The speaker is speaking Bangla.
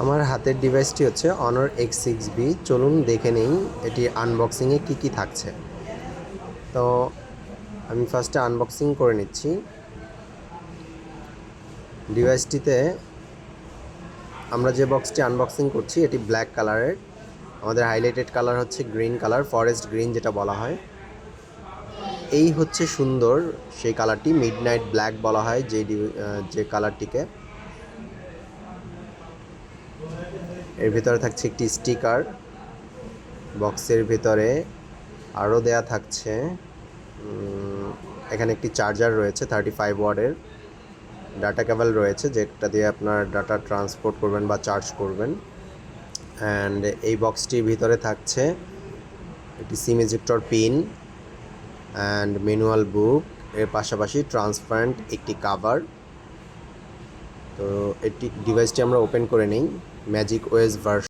আমার হাতের ডিভাইসটি হচ্ছে অনর এক্স সিক্স বি চলুন দেখে নেই এটি আনবক্সিংয়ে কী কী থাকছে। তো আমি ফার্স্টে আনবক্সিং করে নিচ্ছি। ডিভাইসটিতে আমরা যে বক্সটি আনবক্সিং করছি, এটি ব্ল্যাক কালারের আমাদের হাইলাইটেড কালার হচ্ছে গ্রিন কালার ফরেস্ট গ্রিন যেটা বলা হয়। এই হচ্ছে সুন্দর, সেই কালারটি মিড নাইট ব্ল্যাক বলা হয়, যে যে কালারটিকে এর ভিতরে থাকছে একটি স্টিকার। বক্সের ভিতরে আরও দেয়া থাকছে এখানে একটি চার্জার রয়েছে থার্টি ফাইভ ওয়ার্ডের ডাটা কেবল রয়েছে, যেটা দিয়ে আপনার ডাটা ট্রান্সপোর্ট করবেন বা চার্জ করবেন। অ্যান্ড এই বক্সটির ভিতরে থাকছে একটি SIM ejector pin and manual book, এর পাশাপাশি ট্রান্সপারেন্ট একটি কাভার। তো এটি, ডিভাইসটি আমরা ওপেন করে নিই। ম্যাজিক ওয়েস ভার্স